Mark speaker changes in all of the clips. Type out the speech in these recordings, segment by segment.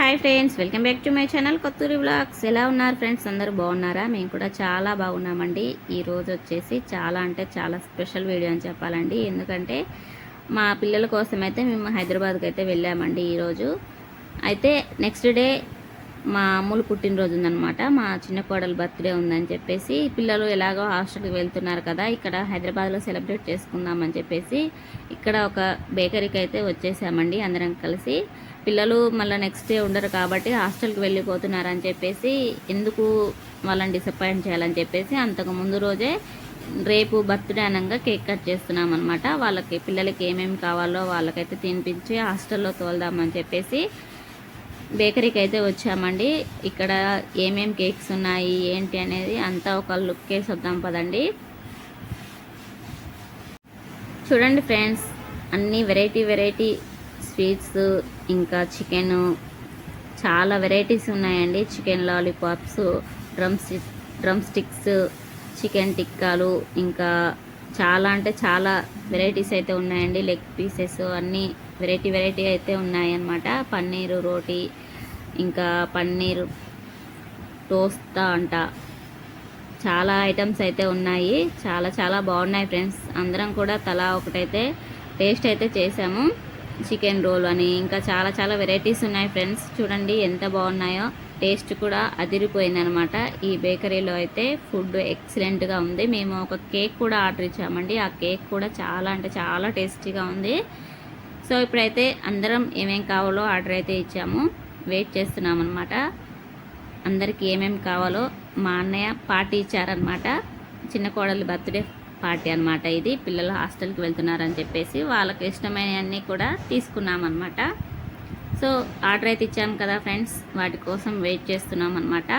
Speaker 1: Hi friends welcome back to my channel Kotturi blogs ఎలా ఉన్నారు friends? అందరూ బాగున్నారా? మేము కూడా చాలా బాగున్నామండి. ఈరోజు వచ్చేసి చాలా అంటే చాలా స్పెషల్ వీడియో అని చెప్పాలండి. ఎందుకంటే మా పిల్లల కోసం అయితే మేము హైదరాబాద్కి అయితే వెళ్ళామండి ఈరోజు అయితే నెక్స్ట్ డే మా అమ్ములు పుట్టినరోజు ఉందన్నమాట మా చిన్న కోడలు బర్త్డే ఉందని చెప్పేసి పిల్లలు ఎలాగో హాస్టల్కి వెళ్తున్నారు కదా ఇక్కడ హైదరాబాద్లో సెలబ్రేట్ చేసుకుందామని చెప్పేసి ఇక్కడ ఒక బేకరీకి అయితే వచ్చేసామండి అందరం కలిసి. పిల్లలు మళ్ళీ నెక్స్ట్ డే ఉండరు కాబట్టి హాస్టల్కి వెళ్ళిపోతున్నారని చెప్పేసి ఎందుకు వాళ్ళని డిసప్పాయింట్ చేయాలని చెప్పేసి అంతకు ముందు రోజే రేపు బర్త్డే అనగా కేక్ కట్ చేస్తున్నాం అనమాట వాళ్ళకి పిల్లలకి ఏమేమి కావాలో వాళ్ళకైతే తినిపించి హాస్టల్లో తోలుదామని చెప్పేసి బేకరీకి అయితే వచ్చామండి. ఇక్కడ ఏమేం కేక్స్ ఉన్నాయి ఏంటి అనేది అంతా ఒక లుక్ వేసి వద్దాం పదండి. చూడండి ఫ్రెండ్స్ అన్ని వెరైటీ వెరైటీ స్వీట్స్ ఇంకా చికెన్ చాలా వెరైటీస్ ఉన్నాయండి. Chicken lollipops drumstick drumsticks chicken టిక్కాలు ఇంకా చాలా అంటే చాలా వెరైటీస్ అయితే ఉన్నాయండి. లెగ్ పీసెస్ అన్నీ వెరైటీ వెరైటీ అయితే ఉన్నాయన్నమాట. పన్నీరు రోటీ ఇంకా పన్నీరు టోస్తా అంట. చాలా ఐటమ్స్ అయితే ఉన్నాయి. చాలా చాలా బాగున్నాయి ఫ్రెండ్స్. అందరం కూడా తలా ఒకటైతే టేస్ట్ అయితే చేసాము. చికెన్ రోల్ అని ఇంకా చాలా చాలా వెరైటీస్ ఉన్నాయి ఫ్రెండ్స్. చూడండి ఎంత బాగున్నాయో. టేస్ట్ కూడా అదిరిపోయిందనమాట ఈ బేకరీలో అయితే ఫుడ్ ఎక్సలెంట్గా ఉంది. మేము ఒక కేక్ కూడా ఆర్డర్ ఇచ్చామండి. ఆ కేక్ కూడా చాలా అంటే చాలా టేస్టీగా ఉంది. సో ఇప్పుడైతే అందరం ఏమేం కావాలో ఆర్డర్ అయితే ఇచ్చాము. వెయిట్ చేస్తున్నాం అనమాట అందరికి ఏమేమి కావాలో మా అన్నయ్య పార్టీ ఇచ్చారనమాట చిన్న కోడలి బర్త్డే పార్టీ అనమాట ఇది. పిల్లలు హాస్టల్కి వెళ్తున్నారని చెప్పేసి వాళ్ళకి ఇష్టమైనవన్నీ కూడా తీసుకున్నాం అనమాట సో ఆర్డర్ అయితే ఇచ్చాను కదా ఫ్రెండ్స్. వాటి కోసం వెయిట్ చేస్తున్నాం అనమాట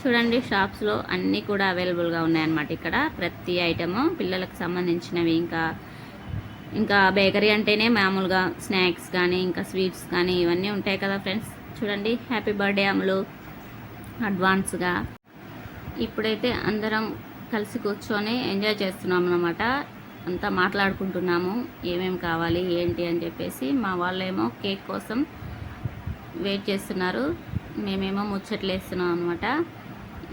Speaker 1: చూడండి షాప్స్లో అన్నీ కూడా అవైలబుల్గా ఉన్నాయన్నమాట ఇక్కడ. ప్రతి ఐటము పిల్లలకు సంబంధించినవి ఇంకా ఇంకా బేకరీ అంటేనే మామూలుగా స్నాక్స్ కానీ ఇంకా స్వీట్స్ కానీ ఇవన్నీ ఉంటాయి కదా ఫ్రెండ్స్. చూడండి హ్యాపీ బర్త్డే అమలు. అడ్వాన్స్గా. ఇప్పుడైతే అందరం కలిసి కూర్చొని ఎంజాయ్ చేస్తున్నాం అనమాట అంతా మాట్లాడుకుంటున్నాము. ఏమేమి కావాలి ఏంటి అని చెప్పేసి మా వాళ్ళేమో కేక్ కోసం వెయిట్ చేస్తున్నారు. మేమేమో ముచ్చట్లు వేస్తున్నాం అనమాట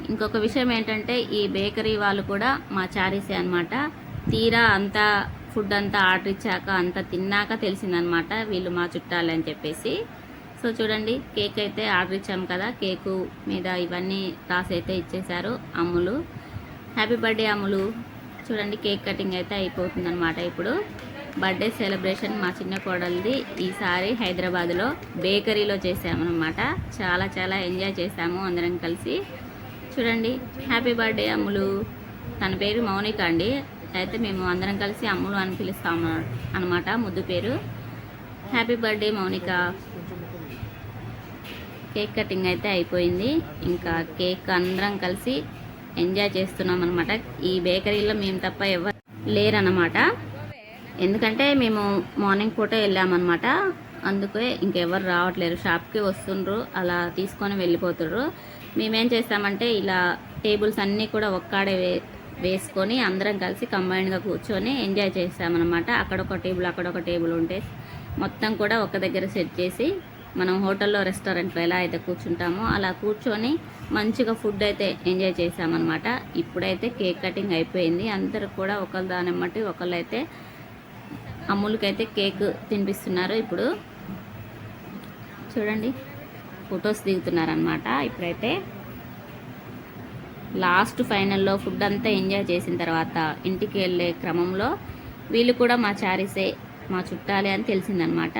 Speaker 1: ఇంకొక విషయం ఏంటంటే ఈ బేకరీ వాళ్ళు కూడా మా చారీసే అనమాట తీరా అంతా ఫుడ్ అంతా ఆర్డర్ ఇచ్చాక అంతా తిన్నాక తెలిసిందనమాట వీళ్ళు మా చుట్టాలని చెప్పేసి. సో చూడండి కేక్ అయితే ఆర్డర్ ఇచ్చాము కదా కేకు మీద ఇవన్నీ రాసి అయితే ఇచ్చేశారు అమ్ములు. హ్యాపీ బర్త్డే అమ్ములు. చూడండి కేక్ కటింగ్ అయితే అయిపోతుందనమాట ఇప్పుడు. బర్త్డే సెలబ్రేషన్ మా చిన్న కోడలిది ఈసారి హైదరాబాద్లో బేకరీలో చేసామన్నమాట చాలా చాలా ఎంజాయ్ చేసాము అందరం కలిసి. చూడండి హ్యాపీ బర్త్డే అమ్ములు. తన పేరు మౌనిక అండి. అయితే మేము అందరం కలిసి అమ్ములు అని పిలుస్తాము అనమాట ముద్దు పేరు. Happy birthday Mounika. Cake cutting అయితే అయిపోయింది. ఇంకా కేక్ అందరం కలిసి ఎంజాయ్ చేస్తున్నాం అనమాట ఈ బేకరీలో మేము తప్ప ఎవరు లేరనమాట ఎందుకంటే మేము మార్నింగ్ పూట వెళ్ళామన్నమాట. అందుకే ఇంకెవరు రావట్లేరు. షాప్కి వస్తుండ్రు అలా తీసుకొని వెళ్ళిపోతుండ్రు మేమేం చేస్తామంటే ఇలా టేబుల్స్ అన్నీ కూడా ఒక్కాడే వేసుకొని అందరం కలిసి కంబైన్డ్గా కూర్చొని ఎంజాయ్ చేస్తామన్నమాట అక్కడ ఒక టేబుల్ అక్కడ ఒక టేబుల్ ఉంటే మొత్తం కూడా ఒక దగ్గర సెట్ చేసి మనం హోటల్లో రెస్టారెంట్లో ఎలా అయితే కూర్చుంటామో అలా కూర్చొని మంచిగా ఫుడ్ అయితే ఎంజాయ్ చేసామన్నమాట. ఇప్పుడైతే కేక్ కటింగ్ అయిపోయింది. అందరూ కూడా ఒకళ్ళు దాని బట్టి ఒకళ్ళు అయితే అమ్ములకైతే కేక్ తినిపిస్తున్నారు ఇప్పుడు. చూడండి ఫొటోస్ దిగుతున్నారనమాట ఇప్పుడైతే లాస్ట్ ఫైనల్లో ఫుడ్ అంతా ఎంజాయ్ చేసిన తర్వాత ఇంటికి వెళ్ళే క్రమంలో వీళ్ళు కూడా మా చారీసే మా చుట్టాలే అని తెలిసిందనమాట.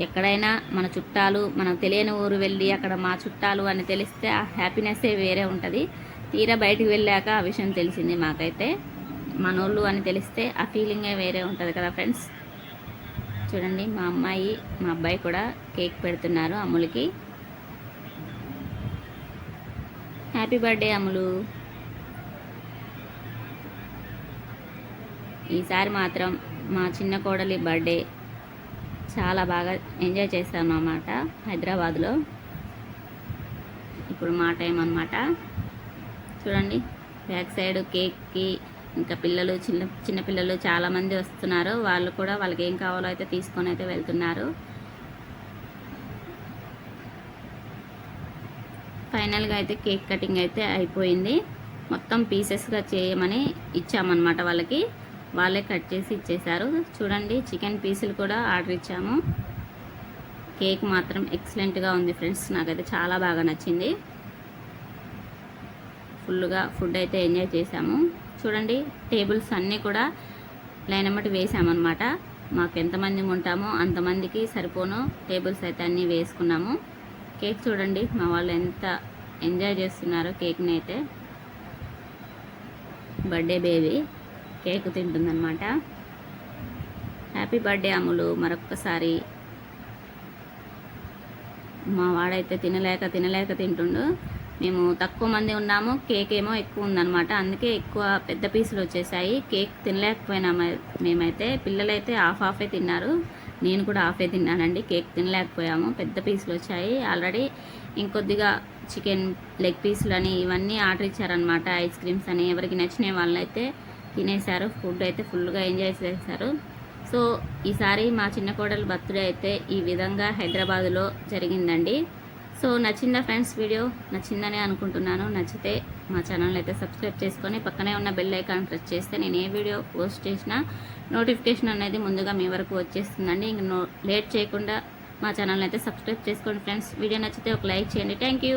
Speaker 1: ఎక్కడైనా మన చుట్టాలు మనం తెలియని ఊరు వెళ్ళి అక్కడ మా చుట్టాలు అని తెలిస్తే ఆ హ్యాపీనెస్సే వేరే ఉంటుంది. తీరా బయటికి వెళ్ళాక ఆ విషయం తెలిసింది మాకైతే. మనోళ్ళు అని తెలిస్తే ఆ ఫీలింగే వేరే ఉంటుంది కదా ఫ్రెండ్స్. చూడండి మా అమ్మాయి మా అబ్బాయి కూడా కేక్ పెడుతున్నారు అమ్ములకి. హ్యాపీ బర్త్డే అమ్ములు ఈసారి మాత్రం మా చిన్న కోడలి బర్త్డే చాలా బాగా ఎంజాయ్ చేస్తాం అన్నమాట హైదరాబాద్లో. ఇప్పుడు మా టైం అనమాట చూడండి బ్యాక్ సైడ్ కేక్కి ఇంకా పిల్లలు చిన్న చిన్నపిల్లలు చాలామంది వస్తున్నారు. వాళ్ళు కూడా వాళ్ళకి ఏం కావాలో అయితే తీసుకొని అయితే వెళ్తున్నారు. ఫైనల్గా అయితే కేక్ కటింగ్ అయితే అయిపోయింది. మొత్తం పీసెస్గా చేయమని ఇచ్చామన్నమాట వాళ్ళకి. వాళ్ళే కట్ చేసి ఇచ్చేశారు. చూడండి చికెన్ పీసులు కూడా ఆర్డర్ ఇచ్చాము. కేక్ మాత్రం ఎక్సలెంట్గా ఉంది ఫ్రెండ్స్. నాకైతే చాలా బాగా నచ్చింది. ఫుల్గా ఫుడ్ అయితే ఎంజాయ్ చేశాము. చూడండి టేబుల్స్ అన్నీ కూడా లైన్ అమ్మటి వేసామన్నమాట. మాకు ఎంతమంది ఉంటామో అంతమందికి సరిపోను. టేబుల్స్ అయితే అన్నీ వేసుకున్నాము. కేక్ చూడండి. మా వాళ్ళు ఎంత ఎంజాయ్ చేస్తున్నారో కేక్ని అయితే బర్త్డే బేబీ కేక్ తింటుందన్నమాట. హ్యాపీ బర్త్డే అమ్ములు మరొక్కసారి మా వాడైతే తినలేక తినలేక తింటుండు. మేము తక్కువ మంది ఉన్నాము. కేక్ ఏమో ఎక్కువ ఉందన్నమాట. అందుకే ఎక్కువ పెద్ద పీసులు వచ్చేసాయి. కేక్ తినలేకపోయినా మేమైతే. పిల్లలైతే హాఫ్ హాఫే తిన్నారు. నేను కూడా హాఫే తిన్నానండి. కేక్ తినలేకపోయాము. పెద్ద పీసులు వచ్చాయి. ఆల్రెడీ ఇంకొద్దిగా చికెన్ లెగ్ పీసులు అని ఇవన్నీ ఆర్డర్ ఇచ్చారనమాట ఐస్ క్రీమ్స్ అని ఎవరికి నచ్చిన వాళ్ళైతే తినేశారు. ఫుడ్ అయితే ఫుల్గా ఎంజాయ్ చేశారు. సో ఈసారి మా చిన్న కోడలు బర్త్డే అయితే ఈ విధంగా హైదరాబాదులో జరిగిందండి. సో నచ్చిందా ఫ్రెండ్స్ వీడియో? నచ్చిందని అనుకుంటున్నాను. నచ్చితే మా ఛానల్ అయితే సబ్స్క్రైబ్ చేసుకొని పక్కనే ఉన్న బెల్ ఐకాన్ ప్రెస్ చేస్తే నేను ఏ వీడియో పోస్ట్ చేసినా నోటిఫికేషన్ అనేది ముందుగా మీ వరకు వచ్చేస్తుందండి. ఇంక లేట్ చేయకుండా మా ఛానల్ అయితే సబ్స్క్రైబ్ చేసుకోండి ఫ్రెండ్స్ వీడియో నచ్చితే ఒక లైక్ చేయండి. Thank you